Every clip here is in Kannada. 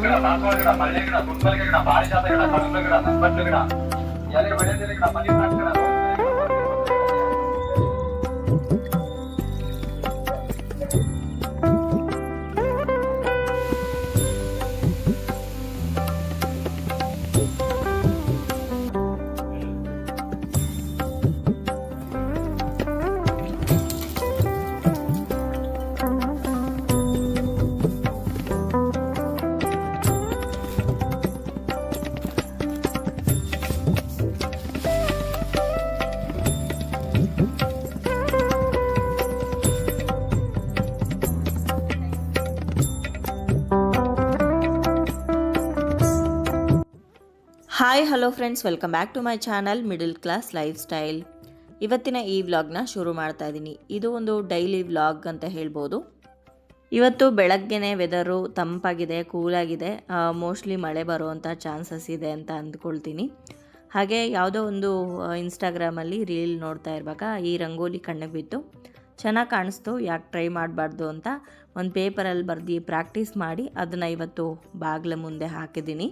ಗಿಡ ದಾಸವಾಳ ಗಿಡ ಮಲ್ಲೆ ಗಿಡ ಗುಂಡ್ಮಲ್ಗೆ ಗಿಡ ಪಾರಿಜಾತ ಗಿಡ ಕಮಲ ಗಿಡ ನಂಬಟ್ಲು ಗಿಡ ಎಲೆ ಬೆಳೆದಿರ ಗಿಡ ಮನಿ ಪ್ಲಾಂಟ್ ಗಿಡ hi hello friends welcome back to my channel middle class lifestyle ಇವತ್ತಿನ ಈ ವ್ಲಾಗ್ನ ಶುರು ಮಾಡ್ತಾ ಇದ್ದೀನಿ ಇದು ಒಂದು ಡೈಲಿ ವ್ಲಾಗ್ ಅಂತ ಹೇಳ್ಬೋದು. ಇವತ್ತು ಬೆಳಗ್ಗೆನೇ ವೆದರು ತಂಪಾಗಿದೆ ಕೂಲಾಗಿದೆ ಮೋಸ್ಟ್ಲಿ ಮಳೆ ಬರುವಂಥ ಚಾನ್ಸಸ್ ಇದೆ ಅಂತ ಅಂದ್ಕೊಳ್ತೀನಿ. ಹಾಗೆ ಯಾವುದೋ ಒಂದು ಇನ್ಸ್ಟಾಗ್ರಾಮಲ್ಲಿ ರೀಲ್ ನೋಡ್ತಾ ಇರುವಾಗ ಈ ರಂಗೋಲಿ ಕಣ್ಣಿಗೆ ಬಿತ್ತು ಚೆನ್ನಾಗಿ ಕಾಣಿಸ್ತು. ಯಾಕೆ ಟ್ರೈ ಮಾಡಬಾರ್ದು ಅಂತ ಒಂದು ಪೇಪರಲ್ಲಿ ಬರೆದು ಪ್ರಾಕ್ಟೀಸ್ ಮಾಡಿ, ಅದನ್ನು ಇವತ್ತು ಬಾಗಿಲ ಮುಂದೆ ಹಾಕಿದ್ದೀನಿ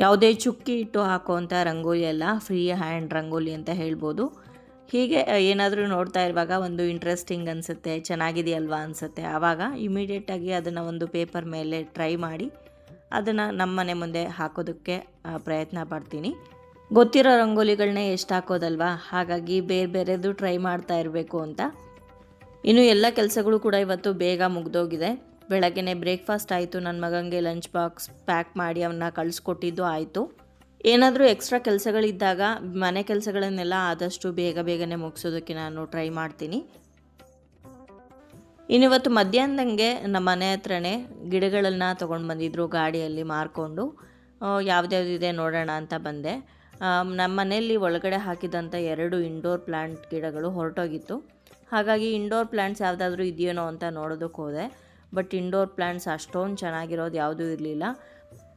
ಯಾವುದೇ ಚುಕ್ಕಿ ಇಟ್ಟು ಹಾಕುವಂಥ ರಂಗೋಲಿ ಅಲ್ಲ ಫ್ರೀ ಹ್ಯಾಂಡ್ ರಂಗೋಲಿ ಅಂತ ಹೇಳ್ಬೋದು. ಹೀಗೆ ಏನಾದರೂ ನೋಡ್ತಾ ಇರುವಾಗ ಒಂದು ಇಂಟ್ರೆಸ್ಟಿಂಗ್ ಅನಿಸುತ್ತೆ, ಚೆನ್ನಾಗಿದೆಯಲ್ವಾ ಅನಿಸುತ್ತೆ. ಆವಾಗ ಇಮಿಡಿಯೇಟಾಗಿ ಅದನ್ನು ಒಂದು ಪೇಪರ್ ಮೇಲೆ ಟ್ರೈ ಮಾಡಿ ಅದನ್ನು ನಮ್ಮ ಮನೆ ಮುಂದೆ ಹಾಕೋದಕ್ಕೆ ಪ್ರಯತ್ನ ಪಡ್ತೀನಿ. ಗೊತ್ತಿರೋ ರಂಗೋಲಿಗಳನ್ನೇ ಎಷ್ಟು ಹಾಕೋದಲ್ವಾ? ಹಾಗಾಗಿ ಬೇರೆ ಬೇರೆದು ಟ್ರೈ ಮಾಡ್ತಾ ಇರಬೇಕು ಅಂತ. ಇನ್ನು ಎಲ್ಲ ಕೆಲಸಗಳು ಕೂಡ ಇವತ್ತು ಬೇಗ ಮುಗ್ದೋಗಿದೆ. ಬೆಳಗ್ಗೆನೆ ಬ್ರೇಕ್ಫಾಸ್ಟ್ ಆಯಿತು. ನನ್ನ ಮಗನಿಗೆ ಲಂಚ್ ಬಾಕ್ಸ್ ಪ್ಯಾಕ್ ಮಾಡಿ ಅವನ್ನ ಕಳಿಸ್ಕೊಟ್ಟಿದ್ದು ಆಯಿತು. ಏನಾದರೂ ಎಕ್ಸ್ಟ್ರಾ ಕೆಲಸಗಳಿದ್ದಾಗ, ಮನೆ ಕೆಲಸಗಳನ್ನೆಲ್ಲ ಆದಷ್ಟು ಬೇಗ ಬೇಗನೆ ಮುಗಿಸೋದಕ್ಕೆ ನಾನು ಟ್ರೈ ಮಾಡ್ತೀನಿ. ಇನ್ನಿವತ್ತು ಮಧ್ಯಾಹ್ನದಂಗೆ ನಮ್ಮ ಮನೆ ಹತ್ರನೇ ಗಿಡಗಳನ್ನು ತೊಗೊಂಡು ಬಂದಿದ್ರು ಗಾಡಿಯಲ್ಲಿ ಮಾರ್ಕೊಂಡು. ಯಾವ್ದ್ಯಾವ್ದಿದೆ ನೋಡೋಣ ಅಂತ ಬಂದೆ. ನಮ್ಮ ಮನೆಯಲ್ಲಿ ಒಳಗಡೆ ಹಾಕಿದಂಥ ಎರಡು ಇಂಡೋರ್ ಪ್ಲ್ಯಾಂಟ್ ಗಿಡಗಳು ಹೊರಟೋಗಿತ್ತು. ಹಾಗಾಗಿ ಇಂಡೋರ್ ಪ್ಲ್ಯಾಂಟ್ಸ್ ಯಾವುದಾದ್ರೂ ಇದೆಯೇನೋ ಅಂತ ನೋಡೋದಕ್ಕೆ ಹೋದೆ. ಬಟ್ ಇಂಡೋರ್ ಪ್ಲ್ಯಾಂಟ್ಸ್ ಅಷ್ಟೊಂದು ಚೆನ್ನಾಗಿರೋದು ಯಾವುದೂ ಇರಲಿಲ್ಲ.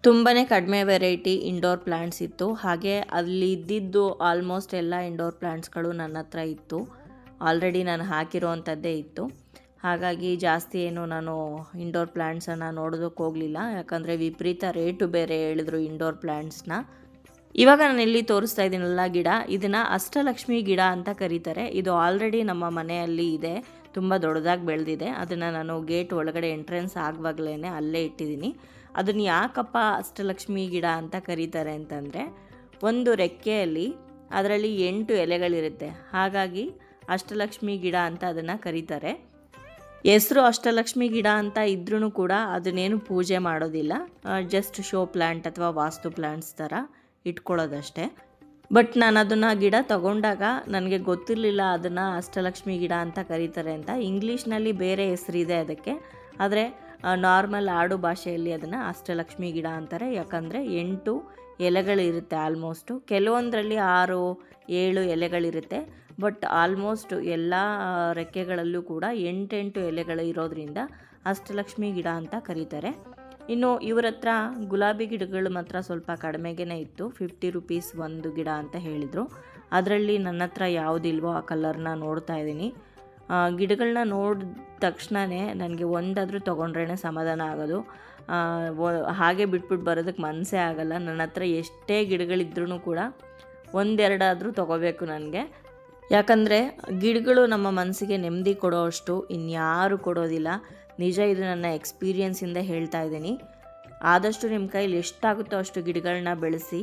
ತುಂಬಾ ಕಡಿಮೆ ವೆರೈಟಿ ಇಂಡೋರ್ ಪ್ಲ್ಯಾಂಟ್ಸ್ ಇತ್ತು. ಹಾಗೆ ಅಲ್ಲಿ ಇದ್ದಿದ್ದು ಆಲ್ಮೋಸ್ಟ್ ಎಲ್ಲ ಇಂಡೋರ್ ಪ್ಲ್ಯಾಂಟ್ಸ್ಗಳು ನನ್ನ ಹತ್ರ ಇತ್ತು. ಆಲ್ರೆಡಿ ನಾನು ಹಾಕಿರೋವಂಥದ್ದೇ ಇತ್ತು. ಹಾಗಾಗಿ ಜಾಸ್ತಿ ಏನು ನಾನು ಇಂಡೋರ್ ಪ್ಲ್ಯಾಂಟ್ಸನ್ನು ನೋಡೋದಕ್ಕೆ ಹೋಗಲಿಲ್ಲ. ಯಾಕಂದರೆ ವಿಪರೀತ ರೇಟು ಬೇರೆ ಹೇಳಿದ್ರು ಇಂಡೋರ್ ಪ್ಲ್ಯಾಂಟ್ಸ್ನ ಇವಾಗ ನಾನು ಇಲ್ಲಿ ತೋರಿಸ್ತಾ ಇದ್ದೀನಲ್ಲ ಗಿಡ. ಇದನ್ನು ಅಷ್ಟಲಕ್ಷ್ಮಿ ಗಿಡ ಅಂತ ಕರೀತಾರೆ. ಇದು ಆಲ್ರೆಡಿ ನಮ್ಮ ಮನೆಯಲ್ಲಿ ಇದೆ. ತುಂಬ ದೊಡ್ಡದಾಗಿ ಬೆಳೆದಿದೆ. ಅದನ್ನು ನಾನು ಗೇಟ್ ಒಳಗಡೆ ಎಂಟ್ರೆನ್ಸ್ ಆಗುವಾಗಲೇ ಅಲ್ಲೇ ಇಟ್ಟಿದ್ದೀನಿ. ಅದನ್ನು ಯಾಕಪ್ಪ ಅಷ್ಟಲಕ್ಷ್ಮಿ ಗಿಡ ಅಂತ ಕರೀತಾರೆ ಅಂತಂದರೆ, ಒಂದು ರೆಕ್ಕೆಯಲ್ಲಿ ಅದರಲ್ಲಿ ಎಂಟು ಎಲೆಗಳಿರುತ್ತೆ. ಹಾಗಾಗಿ ಅಷ್ಟಲಕ್ಷ್ಮಿ ಗಿಡ ಅಂತ ಅದನ್ನು ಕರೀತಾರೆ. ಹೆಸರು ಅಷ್ಟಲಕ್ಷ್ಮಿ ಗಿಡ ಅಂತ ಇದ್ರೂ ಕೂಡ ಅದನ್ನೇನು ಪೂಜೆ ಮಾಡೋದಿಲ್ಲ. ಜಸ್ಟ್ ಶೋ ಪ್ಲ್ಯಾಂಟ್ ಅಥವಾ ವಾಸ್ತು ಪ್ಲ್ಯಾಂಟ್ಸ್ ಥರ ಇಟ್ಕೊಳ್ಳೋದಷ್ಟೇ. ಬಟ್ ನಾನು ಅದನ್ನು ಗಿಡ ತಗೊಂಡಾಗ ನನಗೆ ಗೊತ್ತಿರಲಿಲ್ಲ ಅದನ್ನು ಅಷ್ಟಲಕ್ಷ್ಮಿ ಗಿಡ ಅಂತ ಕರೀತಾರೆ ಅಂತ. ಇಂಗ್ಲೀಷ್ನಲ್ಲಿ ಬೇರೆ ಹೆಸರಿದೆ ಅದಕ್ಕೆ. ಆದರೆ ನಾರ್ಮಲ್ ಆಡು ಭಾಷೆಯಲ್ಲಿ ಅದನ್ನು ಅಷ್ಟಲಕ್ಷ್ಮಿ ಗಿಡ ಅಂತಾರೆ. ಯಾಕಂದರೆ ಎಂಟು ಎಲೆಗಳಿರುತ್ತೆ ಆಲ್ಮೋಸ್ಟು ಕೆಲವೊಂದರಲ್ಲಿ ಆರು, ಏಳು ಎಲೆಗಳಿರುತ್ತೆ. ಬಟ್ ಆಲ್ಮೋಸ್ಟ್ ಎಲ್ಲ ರೆಕ್ಕೆಗಳಲ್ಲೂ ಕೂಡ ಎಂಟೆಂಟು ಎಲೆಗಳು ಇರೋದ್ರಿಂದ ಅಷ್ಟಲಕ್ಷ್ಮಿ ಗಿಡ ಅಂತ ಕರೀತಾರೆ. ಇನ್ನು ಇವ್ರ ಹತ್ರ ಗುಲಾಬಿ ಗಿಡಗಳು ಮಾತ್ರ ಸ್ವಲ್ಪ ಕಡಿಮೆಗೇ ಇತ್ತು. ಫಿಫ್ಟಿ ರುಪೀಸ್ ಒಂದು ಗಿಡ ಅಂತ ಹೇಳಿದರು. ಅದರಲ್ಲಿ ನನ್ನ ಹತ್ರ ಯಾವುದಿಲ್ವೋ ಆ ಕಲರ್ನ ನೋಡ್ತಾ ಇದ್ದೀನಿ. ಗಿಡಗಳನ್ನ ನೋಡಿದ ತಕ್ಷಣವೇ ನನಗೆ ಒಂದಾದರೂ ತೊಗೊಂಡ್ರೇ ಸಮಾಧಾನ ಆಗೋದು. ಹಾಗೆ ಬಿಟ್ಬಿಟ್ಟು ಬರೋದಕ್ಕೆ ಮನಸ್ಸೇ ಆಗಲ್ಲ. ನನ್ನ ಹತ್ರ ಎಷ್ಟೇ ಗಿಡಗಳಿದ್ರೂ ಕೂಡ ಒಂದೆರಡಾದರೂ ತೊಗೋಬೇಕು ನನಗೆ. ಯಾಕಂದರೆ ಗಿಡಗಳು ನಮ್ಮ ಮನಸ್ಸಿಗೆ ನೆಮ್ಮದಿ ಕೊಡೋ ಅಷ್ಟು ಇನ್ಯಾರು ಕೊಡೋದಿಲ್ಲ. ನಿಜ ಇದು ನನ್ನ ಎಕ್ಸ್ಪೀರಿಯನ್ಸಿಂದ ಹೇಳ್ತಾ ಇದ್ದೀನಿ. ಆದಷ್ಟು ನಿಮ್ಮ ಕೈಲಿ ಎಷ್ಟಾಗುತ್ತೋ ಅಷ್ಟು ಗಿಡಗಳನ್ನ ಬೆಳೆಸಿ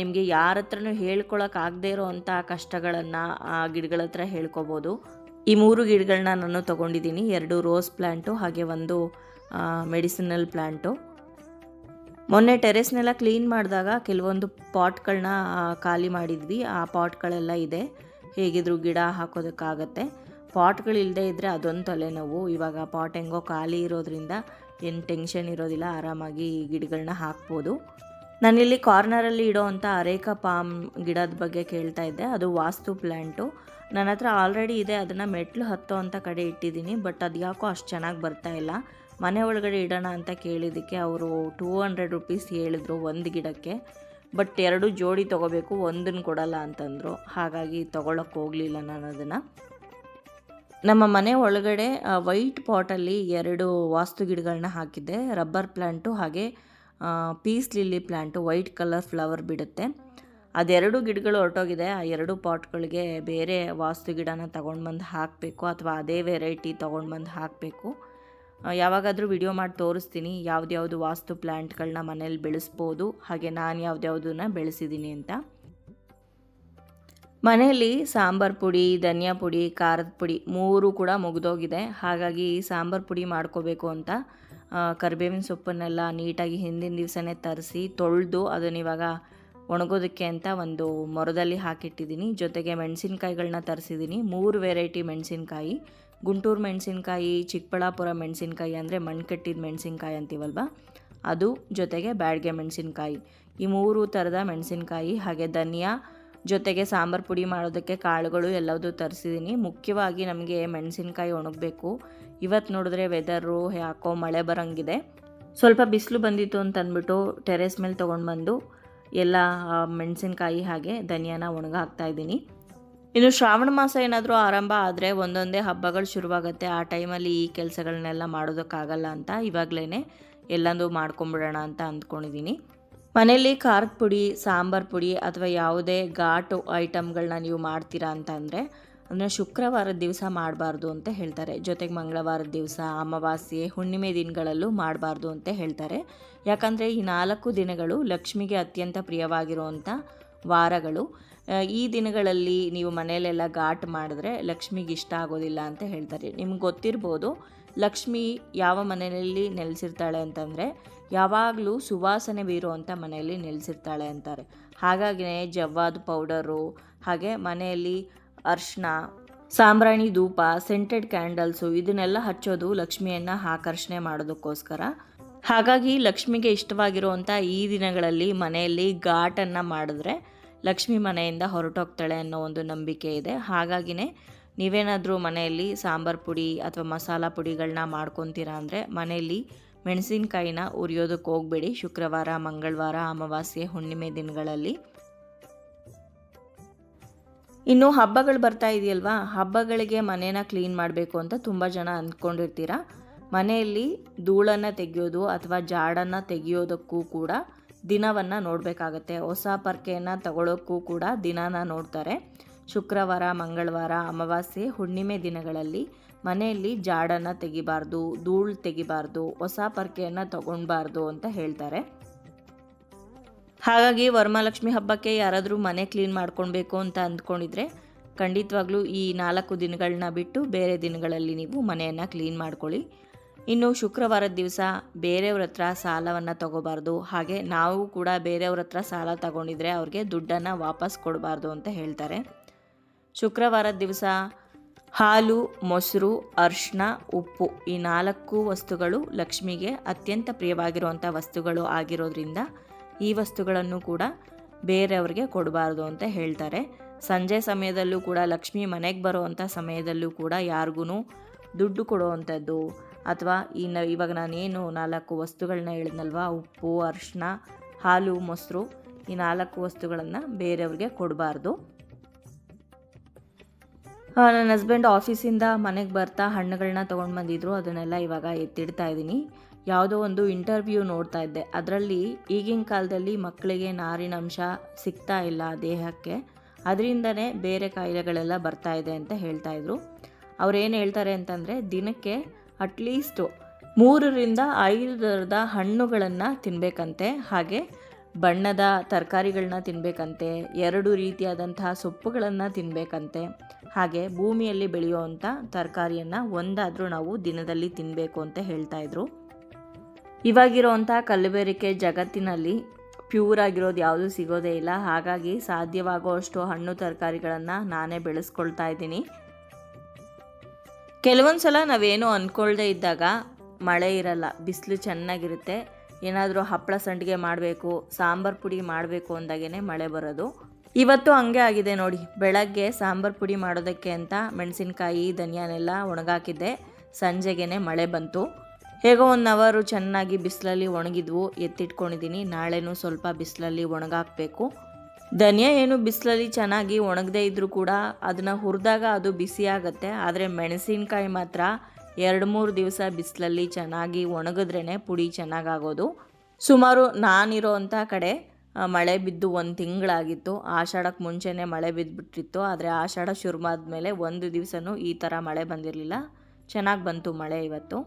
ನಿಮಗೆ ಯಾರ ಹತ್ರನೂ ಹೇಳ್ಕೊಳಕ್ಕಾಗದೇ ಇರೋ ಅಂಥ ಕಷ್ಟಗಳನ್ನು ಆ ಗಿಡಗಳ ಹತ್ರ ಹೇಳ್ಕೊಬೋದು. ಈ ಮೂರು ಗಿಡಗಳನ್ನ ನಾನು ತೊಗೊಂಡಿದ್ದೀನಿ. ಎರಡು ರೋಸ್ ಪ್ಲ್ಯಾಂಟು ಹಾಗೆ ಒಂದು ಮೆಡಿಸಿನಲ್ ಪ್ಲ್ಯಾಂಟು ಮೊನ್ನೆ ಟೆರೆಸ್ನೆಲ್ಲ ಕ್ಲೀನ್ ಮಾಡಿದಾಗ ಕೆಲವೊಂದು ಪಾಟ್ಗಳನ್ನ ಖಾಲಿ ಮಾಡಿದ್ವಿ. ಆ ಪಾಟ್ಗಳೆಲ್ಲ ಇದೆ. ಹೇಗಿದ್ರು ಗಿಡ ಹಾಕೋದಕ್ಕಾಗತ್ತೆ. ಪಾಟ್ಗಳಿಲ್ಲದೆ ಇದ್ದರೆ ಅದೊಂದು ತಲೆನೋವು. ಇವಾಗ ಪಾಟ್ ಹೆಂಗೋ ಖಾಲಿ ಇರೋದ್ರಿಂದ ಏನು ಟೆನ್ಷನ್ ಇರೋದಿಲ್ಲ, ಆರಾಮಾಗಿ ಗಿಡಗಳನ್ನ ಹಾಕ್ಬೋದು. ನಾನಿಲ್ಲಿ ಕಾರ್ನರಲ್ಲಿ ಇಡೋವಂಥ ಅರೇಕ ಪಾಮ್ ಗಿಡದ ಬಗ್ಗೆ ಕೇಳ್ತಾ ಇದ್ದೆ. ಅದು ವಾಸ್ತು ಪ್ಲ್ಯಾಂಟು ನನ್ನ ಹತ್ರ ಆಲ್ರೆಡಿ ಇದೆ, ಅದನ್ನು ಮೆಟ್ಲು ಹತ್ತೋ ಅಂತ ಕಡೆ ಇಟ್ಟಿದ್ದೀನಿ, ಬಟ್ ಅದು ಯಾಕೋ ಅಷ್ಟು ಚೆನ್ನಾಗಿ ಬರ್ತಾ ಇಲ್ಲ. ಮನೆ ಒಳಗಡೆ ಇಡೋಣ ಅಂತ ಕೇಳಿದ್ದಕ್ಕೆ ಅವರು ಟೂ ಹಂಡ್ರೆಡ್ ರುಪೀಸ್ ಹೇಳಿದರು ಒಂದು ಗಿಡಕ್ಕೆ. ಬಟ್ ಎರಡು ಜೋಡಿ ತೊಗೋಬೇಕು ಒಂದನ್ನು ಕೊಡಲ್ಲ ಅಂತಂದರು. ಹಾಗಾಗಿ ತೊಗೊಳಕ್ಕೆ ಹೋಗಲಿಲ್ಲ ನಾನು ಅದನ್ನು. ನಮ್ಮ ಮನೆ ಒಳಗಡೆ ವೈಟ್ ಪಾಟಲ್ಲಿ ಎರಡು ವಾಸ್ತು ಗಿಡಗಳನ್ನ ಹಾಕಿದ್ದೆ. ರಬ್ಬರ್ ಪ್ಲ್ಯಾಂಟು ಹಾಗೆ peace lily plant white colour flower ಬಿಡುತ್ತೆ. ಅದೆರಡು ಗಿಡಗಳು ಹೊರಟೋಗಿದೆ. ಆ ಎರಡು ಪಾಟ್ಗಳಿಗೆ ಬೇರೆ ವಾಸ್ತು ಗಿಡನ ತಗೊಂಡು ಬಂದು ಹಾಕಬೇಕು ಅಥವಾ ಅದೇ ವೆರೈಟಿ ತೊಗೊಂಡು ಬಂದು ಹಾಕಬೇಕು ಯಾವಾಗಾದರೂ ವಿಡಿಯೋ ಮಾಡಿ ತೋರಿಸ್ತೀನಿ. ಯಾವ್ದ್ಯಾವುದು ವಾಸ್ತು ಪ್ಲ್ಯಾಂಟ್ಗಳನ್ನ ಮನೇಲಿ ಬೆಳೆಸ್ಬೋದು, ಹಾಗೆ ನಾನು ಯಾವ್ದು ಯಾವುದನ್ನ ಬೆಳೆಸಿದ್ದೀನಿ ಅಂತ. ಮನೆಯಲ್ಲಿ ಸಾಂಬಾರ್ ಪುಡಿ, ಧನಿಯಾ ಪುಡಿ, ಖಾರದ ಪುಡಿ ಮೂರು ಕೂಡ ಮುಗಿದೋಗಿದೆ. ಹಾಗಾಗಿ ಸಾಂಬಾರ್ ಪುಡಿ ಮಾಡ್ಕೋಬೇಕು ಅಂತ ಕರಿಬೇವಿನ ಸೊಪ್ಪನ್ನೆಲ್ಲ ನೀಟಾಗಿ ಹಿಂದಿನ ದಿವಸನೇ ತರಿಸಿ ತೊಳೆದು ಅದನ್ನು ಇವಾಗ ಒಣಗೋದಕ್ಕೆ ಅಂತ ಒಂದು ಮೊರದಲ್ಲಿ ಹಾಕಿಟ್ಟಿದ್ದೀನಿ. ಜೊತೆಗೆ ಮೆಣಸಿನ್ಕಾಯಿಗಳನ್ನ ತರಿಸಿದ್ದೀನಿ. ಮೂರು ವೆರೈಟಿ ಮೆಣಸಿನ್ಕಾಯಿ. ಗುಂಟೂರು ಮೆಣಸಿನ್ಕಾಯಿ, ಚಿಕ್ಕಬಳ್ಳಾಪುರ ಮೆಣಸಿನ್ಕಾಯಿ ಅಂದರೆ ಮಣ್ಕಟ್ಟಿದ ಮೆಣಸಿನ್ಕಾಯಿ ಅಂತೀವಲ್ವ? ಅದು ಜೊತೆಗೆ ಬ್ಯಾಡ್ಗೆ ಮೆಣಸಿನ್ಕಾಯಿ. ಈ ಮೂರು ಥರದ ಮೆಣಸಿನ್ಕಾಯಿ, ಹಾಗೆ ಧನಿಯಾ ಜೊತೆಗೆ ಸಾಂಬಾರು ಪುಡಿ ಮಾಡೋದಕ್ಕೆ ಕಾಳುಗಳು ಎಲ್ಲದೂ ತರಿಸಿದ್ದೀನಿ ಮುಖ್ಯವಾಗಿ ನಮಗೆ ಮೆಣಸಿನ್ಕಾಯಿ ಒಣಗಬೇಕು. ಇವತ್ತು ನೋಡಿದ್ರೆ ವೆದರು ಯಾಕೋ ಮಳೆ ಬರೋಂಗಿದೆ. ಸ್ವಲ್ಪ ಬಿಸಿಲು ಬಂದಿತ್ತು ಅಂತ ಅಂದ್ಬಿಟ್ಟು ಟೆರೆಸ್ ಮೇಲೆ ತೊಗೊಂಡು ಬಂದು ಎಲ್ಲ ಮೆಣಸಿನಕಾಯಿ ಮೆಣಸಿನ್ಕಾಯಿ ಹಾಗೆ ಧನಿಯಾನ ಒಣಗಾಕ್ತಾ ಇದ್ದೀನಿ. ಇನ್ನು ಶ್ರಾವಣ ಮಾಸ ಏನಾದರೂ ಆರಂಭ ಆದರೆ ಒಂದೊಂದೇ ಹಬ್ಬಗಳು ಶುರುವಾಗುತ್ತೆ. ಆ ಟೈಮಲ್ಲಿ ಈ ಕೆಲಸಗಳನ್ನೆಲ್ಲ ಮಾಡೋದಕ್ಕಾಗಲ್ಲ ಅಂತ ಇವಾಗಲೇ ಎಲ್ಲಂದು ಮಾಡ್ಕೊಂಬಿಡೋಣ ಅಂತ ಅಂದ್ಕೊಂಡಿದ್ದೀನಿ ಮನೆಯಲ್ಲಿ ಖಾರದ ಪುಡಿ, ಸಾಂಬಾರ್ ಪುಡಿ ಅಥವಾ ಯಾವುದೇ ಘಾಟು ಐಟಮ್ಗಳನ್ನ ನೀವು ಮಾಡ್ತೀರಾ ಅಂತಂದರೆ ಅಂದರೆ ಶುಕ್ರವಾರದ ದಿವಸ ಮಾಡಬಾರ್ದು ಅಂತ ಹೇಳ್ತಾರೆ. ಜೊತೆಗೆ ಮಂಗಳವಾರದ ದಿವಸ, ಅಮಾವಾಸ್ಯೆ, ಹುಣ್ಣಿಮೆ ದಿನಗಳಲ್ಲೂ ಮಾಡಬಾರ್ದು ಅಂತ ಹೇಳ್ತಾರೆ. ಯಾಕಂದರೆ ಈ ನಾಲ್ಕು ದಿನಗಳು ಲಕ್ಷ್ಮಿಗೆ ಅತ್ಯಂತ ಪ್ರಿಯವಾಗಿರುವಂಥ ವಾರಗಳು. ಈ ದಿನಗಳಲ್ಲಿ ನೀವು ಮನೆಯಲ್ಲೆಲ್ಲ ಘಾಟ್ ಮಾಡಿದ್ರೆ ಲಕ್ಷ್ಮಿಗೆ ಇಷ್ಟ ಆಗೋದಿಲ್ಲ ಅಂತ ಹೇಳ್ತಾರೆ. ನಿಮ್ಗೆ ಗೊತ್ತಿರ್ಬೋದು ಲಕ್ಷ್ಮಿ ಯಾವ ಮನೆಯಲ್ಲಿ ನೆಲೆಸಿರ್ತಾಳೆ ಅಂತಂದರೆ ಯಾವಾಗಲೂ ಸುವಾಸನೆ ಬೀರುವಂಥ ಮನೆಯಲ್ಲಿ ನೆಲೆಸಿರ್ತಾಳೆ ಅಂತಾರೆ. ಹಾಗಾಗಿನೇ ಜವ್ವಾದ ಪೌಡರು, ಹಾಗೆ ಮನೆಯಲ್ಲಿ ಅರ್ಶಿನ ಸಾಂಬ್ರಾಣಿ ಧೂಪ ಸೆಂಟೆಡ್ ಕ್ಯಾಂಡಲ್ಸು ಇದನ್ನೆಲ್ಲ ಹಚ್ಚೋದು ಲಕ್ಷ್ಮಿಯನ್ನು ಆಕರ್ಷಣೆ ಮಾಡೋದಕ್ಕೋಸ್ಕರ. ಹಾಗಾಗಿ ಲಕ್ಷ್ಮಿಗೆ ಇಷ್ಟವಾಗಿರುವಂಥ ಈ ದಿನಗಳಲ್ಲಿ ಮನೆಯಲ್ಲಿ ಘಾಟನ್ನು ಮಾಡಿದ್ರೆ ಲಕ್ಷ್ಮಿ ಮನೆಯಿಂದ ಹೊರಟೋಗ್ತಾಳೆ ಅನ್ನೋ ಒಂದು ನಂಬಿಕೆ ಇದೆ. ಹಾಗಾಗಿನೇ ನೀವೇನಾದರೂ ಮನೆಯಲ್ಲಿ ಸಾಂಬಾರು ಪುಡಿ ಅಥವಾ ಮಸಾಲ ಪುಡಿಗಳನ್ನ ಮಾಡ್ಕೊತೀರಾ ಅಂದರೆ ಮನೆಯಲ್ಲಿ ಮೆಣಸಿನ್ಕಾಯಿನ ಉರಿಯೋದಕ್ಕೆ ಹೋಗಬೇಡಿ. ಶುಕ್ರವಾರ, ಮಂಗಳವಾರ, ಅಮಾವಾಸ್ಯೆ, ಹುಣ್ಣಿಮೆ ದಿನಗಳಲ್ಲಿ. ಇನ್ನು ಹಬ್ಬಗಳು ಬರ್ತಾ ಇದೆಯಲ್ವಾ? ಹಬ್ಬಗಳಿಗೆ ಮನೇನ ಕ್ಲೀನ್ ಮಾಡಬೇಕು ಅಂತ ತುಂಬ ಜನ ಅಂದ್ಕೊಂಡಿರ್ತೀರ? ಮನೆಯಲ್ಲಿ ಧೂಳನ್ನು ತೆಗೆಯೋದು ಅಥವಾ ಜಾಡನ್ನು ತೆಗೆಯೋದಕ್ಕೂ ಕೂಡ ದಿನವನ್ನು ನೋಡಬೇಕಾಗತ್ತೆ. ಹೊಸ ಪರ್ಕೆಯನ್ನು ತಗೊಳ್ಳೋಕ್ಕೂ ಕೂಡ ದಿನಾನ ನೋಡ್ತಾರೆ. ಶುಕ್ರವಾರ, ಮಂಗಳವಾರ, ಅಮಾವಾಸ್ಯೆ, ಹುಣ್ಣಿಮೆ ದಿನಗಳಲ್ಲಿ ಮನೆಯಲ್ಲಿ ಜಾಡನ್ನು ತೆಗಿಬಾರ್ದು, ಧೂಳು ತೆಗಿಬಾರ್ದು, ಹೊಸ ಪರ್ಕೆಯನ್ನು ತಗೊಳ್ಬಾರ್ದು ಅಂತ ಹೇಳ್ತಾರೆ. ಹಾಗಾಗಿ ವರಮಹಾಲಕ್ಷ್ಮಿ ಹಬ್ಬಕ್ಕೆ ಯಾರಾದರೂ ಮನೆ ಕ್ಲೀನ್ ಮಾಡ್ಕೊಳ್ಬೇಕು ಅಂತ ಅಂದ್ಕೊಂಡಿದ್ರೆ ಖಂಡಿತವಾಗ್ಲೂ ಈ ನಾಲ್ಕು ದಿನಗಳನ್ನ ಬಿಟ್ಟು ಬೇರೆ ದಿನಗಳಲ್ಲಿ ನೀವು ಮನೆಯನ್ನು ಕ್ಲೀನ್ ಮಾಡ್ಕೊಳ್ಳಿ. ಇನ್ನು ಶುಕ್ರವಾರದ ದಿವಸ ಬೇರೆಯವ್ರ ಹತ್ರ ಸಾಲವನ್ನು ತಗೋಬಾರ್ದು. ಹಾಗೆ ನಾವು ಕೂಡ ಬೇರೆಯವ್ರ ಹತ್ರ ಸಾಲ ತಗೊಂಡಿದ್ರೆ ಅವ್ರಿಗೆ ದುಡ್ಡನ್ನು ವಾಪಸ್ ಕೊಡಬಾರ್ದು ಅಂತ ಹೇಳ್ತಾರೆ. ಶುಕ್ರವಾರದ ದಿವಸ ಹಾಲು, ಮೊಸರು ಅರ್ಶಿನ ಉಪ್ಪು ಈ ನಾಲ್ಕು ವಸ್ತುಗಳು ಲಕ್ಷ್ಮಿಗೆ ಅತ್ಯಂತ ಪ್ರಿಯವಾಗಿರುವಂಥ ವಸ್ತುಗಳು ಆಗಿರೋದ್ರಿಂದ ಈ ವಸ್ತುಗಳನ್ನು ಕೂಡ ಬೇರೆಯವ್ರಿಗೆ ಕೊಡಬಾರ್ದು ಅಂತ ಹೇಳ್ತಾರೆ. ಸಂಜೆ ಸಮಯದಲ್ಲೂ ಕೂಡ ಲಕ್ಷ್ಮಿ ಮನೆಗೆ ಬರುವಂಥ ಸಮಯದಲ್ಲೂ ಕೂಡ ಯಾರಿಗೂ ದುಡ್ಡು ಕೊಡುವಂಥದ್ದು ಅಥವಾ ಈ ನ ಇವಾಗ ನಾನೇನು ನಾಲ್ಕು ವಸ್ತುಗಳನ್ನ ಹೇಳಿದ್ನಲ್ವಾ? ಉಪ್ಪು ಅರಿಶಿನ ಹಾಲು, ಮೊಸರು ಈ ನಾಲ್ಕು ವಸ್ತುಗಳನ್ನು ಬೇರೆಯವ್ರಿಗೆ ಕೊಡಬಾರ್ದು. ನನ್ನ ಹಸ್ಬೆಂಡ್ ಆಫೀಸಿಂದ ಮನೆಗೆ ಬರ್ತಾ ಹಣ್ಣುಗಳನ್ನ ತೊಗೊಂಡು ಬಂದಿದ್ರು. ಅದನ್ನೆಲ್ಲ ಇವಾಗ ಎತ್ತಿಡ್ತಾ ಇದ್ದೀನಿ. ಯಾವುದೋ ಒಂದು ಇಂಟರ್ವ್ಯೂ ನೋಡ್ತಾ ಇದ್ದೆ. ಅದರಲ್ಲಿ ಈಗಿನ ಕಾಲದಲ್ಲಿ ಮಕ್ಕಳಿಗೆ ನಾರಿನಂಶ ಸಿಗ್ತಾ ಇಲ್ಲ ದೇಹಕ್ಕೆ. ಅದರಿಂದನೇ ಬೇರೆ ಕಾಯಿಲೆಗಳೆಲ್ಲ ಬರ್ತಾ ಇದೆ ಅಂತ ಹೇಳ್ತಾ ಇದ್ರು. ಅವ್ರು ಏನು ಹೇಳ್ತಾರೆ ಅಂತಂದರೆ, ದಿನಕ್ಕೆ ಅಟ್ಲೀಸ್ಟು ಮೂರರಿಂದ ಐದರದ ಹಣ್ಣುಗಳನ್ನು ತಿನ್ನಬೇಕಂತೆ ಹಾಗೆ ಬಣ್ಣದ ತರಕಾರಿಗಳನ್ನ ತಿನ್ನಬೇಕಂತೆ ಎರಡು ರೀತಿಯಾದಂತಹ ಸೊಪ್ಪುಗಳನ್ನು ತಿನ್ನಬೇಕಂತೆ ಹಾಗೆ ಭೂಮಿಯಲ್ಲಿ ಬೆಳೆಯುವಂಥ ತರಕಾರಿಯನ್ನು ಒಂದಾದರೂ ನಾವು ದಿನದಲ್ಲಿ ತಿನ್ನಬೇಕು ಅಂತ ಹೇಳ್ತಾ ಇದ್ರು. ಇವಾಗಿರೋವಂಥ ಕಲಬೆರಕೆ ಜಗತ್ತಿನಲ್ಲಿ ಪ್ಯೂರ್ ಆಗಿರೋದು ಯಾವುದೂ ಸಿಗೋದೇ ಇಲ್ಲ. ಹಾಗಾಗಿ ಸಾಧ್ಯವಾಗುವಷ್ಟು ಹಣ್ಣು ತರಕಾರಿಗಳನ್ನು ನಾನೇ ಬೆಳೆಸ್ಕೊಳ್ತಾ ಇದ್ದೀನಿ. ಕೆಲವೊಂದು ಸಲ ನಾವೇನು ಅಂದ್ಕೊಳ್ದೇ ಇದ್ದಾಗ ಮಳೆ ಇರಲ್ಲ, ಬಿಸಿಲು ಚೆನ್ನಾಗಿರುತ್ತೆ ಏನಾದರೂ ಹಪ್ಪಳ ಸಂಡಿಗೆ ಮಾಡಬೇಕು, ಸಾಂಬಾರು ಪುಡಿ ಮಾಡಬೇಕು ಅಂದಾಗೇ ಮಳೆ ಬರೋದು. ಇವತ್ತು ಹಂಗೆ ಆಗಿದೆ ನೋಡಿ, ಬೆಳಗ್ಗೆ ಸಾಂಬಾರು ಪುಡಿ ಮಾಡೋದಕ್ಕೆ ಅಂತ ಮೆಣಸಿನ್ಕಾಯಿ, ಧನಿಯಾನೆಲ್ಲ ಒಣಗಾಕಿದ್ದೆ. ಸಂಜೆಗೇ ಮಳೆ ಬಂತು. ಹೇಗೋ ಒನ್ ಅವರು ಚೆನ್ನಾಗಿ ಬಿಸಿಲಲ್ಲಿ ಒಣಗಿದ್ವು ಎತ್ತಿಟ್ಕೊಂಡಿದ್ದೀನಿ ನಾಳೆನೂ ಸ್ವಲ್ಪ ಬಿಸಿಲಲ್ಲಿ ಒಣಗಾಕಬೇಕು. ಧನಿಯಾ ಏನು ಬಿಸಿಲಲ್ಲಿ ಚೆನ್ನಾಗಿ ಒಣಗದೇ ಇದ್ದರೂ ಕೂಡ ಅದನ್ನು ಹುರಿದಾಗ ಅದು ಬಿಸಿ ಆಗುತ್ತೆ. ಆದರೆ ಮೆಣಸಿನಕಾಯಿ ಮಾತ್ರ ಎರಡು ಮೂರು ದಿವಸ ಬಿಸಿಲಲ್ಲಿ ಚೆನ್ನಾಗಿ ಒಣಗಿದ್ರೇ ಪುಡಿ ಚೆನ್ನಾಗಾಗೋದು. ಸುಮಾರು ನಾನಿರೋವಂಥ ಕಡೆ ಮಳೆ ಬಿದ್ದು ಒಂದು ತಿಂಗಳಾಗಿತ್ತು. ಆಷಾಢಕ್ಕೆ ಮುಂಚೆನೇ ಮಳೆ ಬಿದ್ದುಬಿಟ್ಟಿತ್ತು ಆದರೆ ಆಷಾಢ ಶುರುವಾದ್ಮೇಲೆ ಒಂದು ದಿವಸನೂ ಈ ಥರ ಮಳೆ ಬಂದಿರಲಿಲ್ಲ. ಚೆನ್ನಾಗಿ ಬಂತು ಮಳೆ ಇವತ್ತು.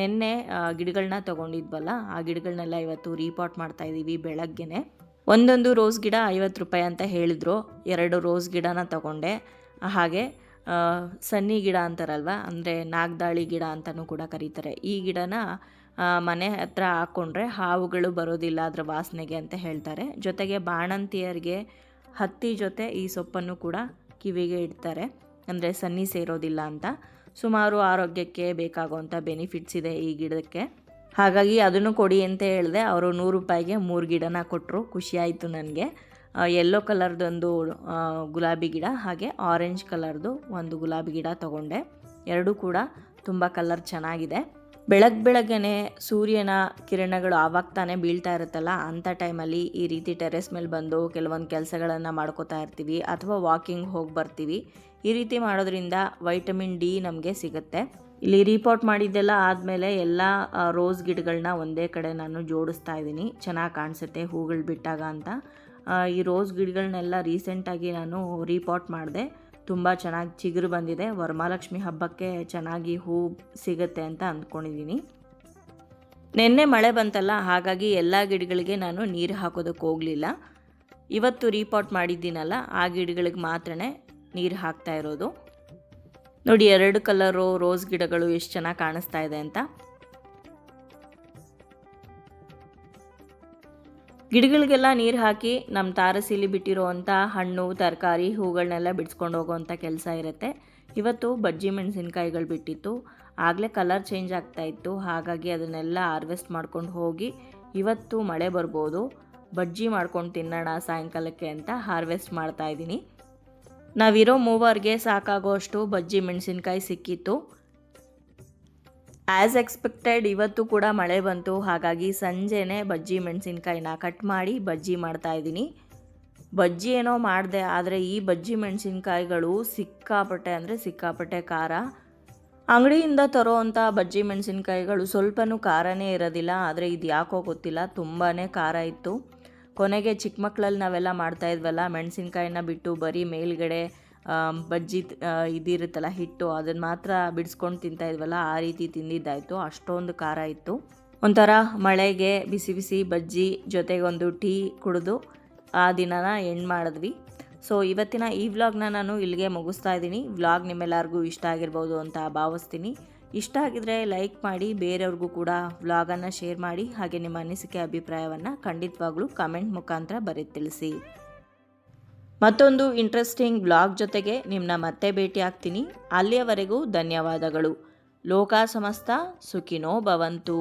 ನಿನ್ನೆ ಗಿಡಗಳನ್ನ ತೊಗೊಂಡಿದ್ವಲ್ಲ, ಆ ಗಿಡಗಳನ್ನೆಲ್ಲ ಇವತ್ತು ರೀಪಾಟ್ ಮಾಡ್ತಾ ಇದ್ದೀವಿ ಬೆಳಗ್ಗೆನೆ. ಒಂದೊಂದು ರೋಸ್ ಗಿಡ ಐವತ್ತು ರೂಪಾಯಿ ಅಂತ ಹೇಳಿದ್ರು. ಎರಡು ರೋಸ್ ಗಿಡನ ತಗೊಂಡೆ. ಹಾಗೆ ಸನ್ನಿ ಗಿಡ ಅಂತಾರಲ್ವ? ಅಂದರೆ ನಾಗದಾಳಿ ಗಿಡ ಅಂತಲೂ ಕೂಡ ಕರೀತಾರೆ. ಈ ಗಿಡನ ಮನೆ ಹತ್ರ ಹಾಕ್ಕೊಂಡ್ರೆ ಹಾವುಗಳು ಬರೋದಿಲ್ಲ ಅದರ ವಾಸನೆಗೆ ಅಂತ ಹೇಳ್ತಾರೆ. ಜೊತೆಗೆ ಬಾಣಂತಿಯರಿಗೆ ಹತ್ತಿ ಜೊತೆ ಈ ಸೊಪ್ಪನ್ನು ಕೂಡ ಕಿವಿಗೆ ಇಡ್ತಾರೆ. ಅಂದರೆ ಸನ್ನಿ ಸೇರೋದಿಲ್ಲ ಅಂತ. ಸುಮಾರು ಆರೋಗ್ಯಕ್ಕೆ ಬೇಕಾಗುವಂಥ ಬೆನಿಫಿಟ್ಸ್ ಇದೆ ಈ ಗಿಡಕ್ಕೆ. ಹಾಗಾಗಿ ಅದನ್ನು ಕೊಡಿ ಅಂತ ಹೇಳಿದೆ, ಅವರು ನೂರು ರೂಪಾಯಿಗೆ ಮೂರು ಗಿಡನ ಕೊಟ್ಟರು ಖುಷಿಯಾಯಿತು ನನಗೆ. ಯೆಲ್ಲೋ ಕಲರ್ದೊಂದು ಗುಲಾಬಿ ಗಿಡ, ಹಾಗೆ ಆರೆಂಜ್ ಕಲರ್ದು ಒಂದು ಗುಲಾಬಿ ಗಿಡ ತಗೊಂಡೆ. ಎರಡೂ ಕೂಡ ತುಂಬ ಕಲರ್ ಚೆನ್ನಾಗಿದೆ. ಬೆಳಗ್ಗೆ ಬೆಳಗ್ಗೆನೆ ಸೂರ್ಯನ ಕಿರಣಗಳು ಆವಾಗ ತಾನೇ ಬೀಳ್ತಾ ಇರುತ್ತಲ್ಲ ಅಂಥ ಟೈಮಲ್ಲಿ ಈ ರೀತಿ ಟೆರೆಸ್ ಮೇಲೆ ಬಂದು ಕೆಲವೊಂದು ಕೆಲಸಗಳನ್ನು ಮಾಡ್ಕೋತಾ ಇರ್ತೀವಿ, ಅಥವಾ ವಾಕಿಂಗ್ ಹೋಗಿ ಬರ್ತೀವಿ. ಈ ರೀತಿ ಮಾಡೋದ್ರಿಂದ ವೈಟಮಿನ್ ಡಿ ನಮಗೆ ಸಿಗುತ್ತೆ. ಇಲ್ಲಿ ರಿಪೋರ್ಟ್ ಮಾಡಿದ್ದೆಲ್ಲ ಆದಮೇಲೆ ಎಲ್ಲ ರೋಸ್ ಗಿಡಗಳನ್ನ ಒಂದೇ ಕಡೆ ನಾನು ಜೋಡಿಸ್ತಾ ಇದ್ದೀನಿ. ಚೆನ್ನಾಗಿ ಕಾಣಿಸುತ್ತೆ ಹೂಗಳು ಬಿಟ್ಟಾಗ ಅಂತ. ಈ ರೋಸ್ ಗಿಡಗಳನ್ನೆಲ್ಲ ರೀಸೆಂಟಾಗಿ ನಾನು ರೀಪಾಟ್ ಮಾಡಿದೆ. ತುಂಬ ಚೆನ್ನಾಗಿ ಚಿಗುರು ಬಂದಿದೆ. ವರಮಹಾಲಕ್ಷ್ಮಿ ಹಬ್ಬಕ್ಕೆ ಚೆನ್ನಾಗಿ ಹೂ ಸಿಗುತ್ತೆ ಅಂತ ಅಂದ್ಕೊಂಡಿದ್ದೀನಿ ನಿನ್ನೆ ಮಳೆ ಬಂತಲ್ಲ, ಹಾಗಾಗಿ ಎಲ್ಲ ಗಿಡಗಳಿಗೆ ನಾನು ನೀರು ಹಾಕೋದಕ್ಕೆ ಹೋಗಲಿಲ್ಲ. ಇವತ್ತು ರೀಪಾಟ್ ಮಾಡಿದ್ದೀನಲ್ಲ, ಆ ಗಿಡಗಳಿಗೆ ಮಾತ್ರನೇ ನೀರು ಹಾಕ್ತಾ ಇರೋದು. ನೋಡಿ, ಎರಡು ಕಲರು ರೋಸ್ ಗಿಡಗಳು ಎಷ್ಟು ಚೆನ್ನಾಗಿ ಕಾಣಿಸ್ತಾ ಇದೆ ಅಂತ. ಗಿಡಗಳಿಗೆಲ್ಲ ನೀರು ಹಾಕಿ ನಮ್ಮ ತಾರಸಿಲಿ ಬಿಟ್ಟಿರೋವಂಥ ಹಣ್ಣು, ತರಕಾರಿ ಹೂಗಳನ್ನೆಲ್ಲ ಬಿಡಿಸ್ಕೊಂಡು ಹೋಗೋವಂಥ ಕೆಲಸ ಇರುತ್ತೆ. ಇವತ್ತು ಬಜ್ಜಿ ಮೆಣಸಿನ್ಕಾಯಿಗಳು ಬಿಟ್ಟಿತ್ತು. ಆಗಲೇ ಕಲರ್ ಚೇಂಜ್ ಆಗ್ತಾ ಇತ್ತು. ಹಾಗಾಗಿ ಅದನ್ನೆಲ್ಲ ಹಾರ್ವೆಸ್ಟ್ ಮಾಡ್ಕೊಂಡು ಹೋಗಿ ಇವತ್ತು ಮಳೆ ಬರ್ಬೋದು. ಬಜ್ಜಿ ಮಾಡ್ಕೊಂಡು ತಿನ್ನೋಣ ಸಾಯಂಕಾಲಕ್ಕೆ ಅಂತ ಹಾರ್ವೆಸ್ಟ್ ಮಾಡ್ತಾ ಇದ್ದೀನಿ. ನಾವಿರೋ ಮೂವರ್ಗೆ ಸಾಕಾಗೋಷ್ಟು ಬಜ್ಜಿ ಮೆಣಸಿನ್ಕಾಯಿ ಸಿಕ್ಕಿತ್ತು. ಆ್ಯಸ್ ಎಕ್ಸ್ಪೆಕ್ಟೆಡ್ ಇವತ್ತು ಕೂಡ ಮಳೆ ಬಂತು. ಹಾಗಾಗಿ ಸಂಜೆನೇ ಬಜ್ಜಿ ಮೆಣಸಿನ್ಕಾಯಿನ ಕಟ್ ಮಾಡಿ ಬಜ್ಜಿ ಮಾಡ್ತಾ ಇದ್ದೀನಿ. ಬಜ್ಜಿ ಏನೋ ಮಾಡಿದೆ, ಆದರೆ ಈ ಬಜ್ಜಿ ಮೆಣಸಿನ್ಕಾಯಿಗಳು ಸಿಕ್ಕಾಪಟ್ಟೆ ಅಂದರೆ ಸಿಕ್ಕಾಪಟ್ಟೆ ಖಾರ. ಅಂಗಡಿಯಿಂದ ತರೋವಂಥ ಬಜ್ಜಿ ಮೆಣಸಿನ್ಕಾಯಿಗಳು ಸ್ವಲ್ಪನೂ ಖಾರನೇ ಇರೋದಿಲ್ಲ, ಆದರೆ ಇದು ಯಾಕೋ ಗೊತ್ತಿಲ್ಲ ತುಂಬಾ ಖಾರ ಇತ್ತು. ಕೊನೆಗೆ ಚಿಕ್ಕ ಮಕ್ಕಳಲ್ಲಿ ನಾವೆಲ್ಲ ಮಾಡ್ತಾ ಇದ್ವಲ್ಲ, ಮೆಣಸಿನ್ಕಾಯಿನ ಬಿಟ್ಟು ಬರೀ ಮೇಲ್ಗಡೆ ಬಜ್ಜಿ ಇದಿರುತ್ತಲ್ಲ, ಹಿಟ್ಟು ಅದನ್ನು ಮಾತ್ರ ಬಿಡಿಸ್ಕೊಂಡು ತಿಂತಾ ಇದ್ವಲ್ಲ, ಆ ರೀತಿ ತಿಂದಿದ್ದಾಯಿತು. ಅಷ್ಟೊಂದು ಖಾರ ಇತ್ತು. ಒಂಥರ ಮಳೆಗೆ ಬಿಸಿ ಬಿಸಿ ಬಜ್ಜಿ ಜೊತೆಗೊಂದು ಟೀ ಕುಡಿದು ಆ ದಿನನ ಎಂಡ್ ಮಾಡಿದ್ವಿ. ಸೊ ಇವತ್ತಿನ ಈ ವ್ಲಾಗ್ನ ನಾನು ಇಲ್ಲಿಗೆ ಮುಗಿಸ್ತಾ ಇದ್ದೀನಿ. ವ್ಲಾಗ್ ನಿಮ್ಮೆಲ್ಲರಿಗೂ ಇಷ್ಟ ಆಗಿರ್ಬೋದು ಅಂತ ಭಾವಿಸ್ತೀನಿ. ಇಷ್ಟ ಆಗಿದ್ರೆ ಲೈಕ್ ಮಾಡಿ, ಬೇರೆಯವ್ರಿಗೂ ಕೂಡ ವ್ಲಾಗನ್ನು ಶೇರ್ ಮಾಡಿ, ಹಾಗೆ ನಿಮ್ಮ ಅನಿಸಿಕೆ, ಅಭಿಪ್ರಾಯವನ್ನು ಖಂಡಿತವಾಗ್ಲೂ ಕಮೆಂಟ್ ಮುಖಾಂತರ ಬರೀ ತಿಳಿಸಿ ಮತ್ತೊಂದು ಇಂಟ್ರೆಸ್ಟಿಂಗ್ ಬ್ಲಾಗ್ ಜೊತೆಗೆ ನಿಮ್ಮನ್ನ ಮತ್ತೆ ಭೇಟಿ ಆಗ್ತೀನಿ ಅಲ್ಲಿಯವರೆಗೂ ಧನ್ಯವಾದಗಳು. ಲೋಕ ಸಮಸ್ತ ಸುಖಿನೋ ಭವಂತು.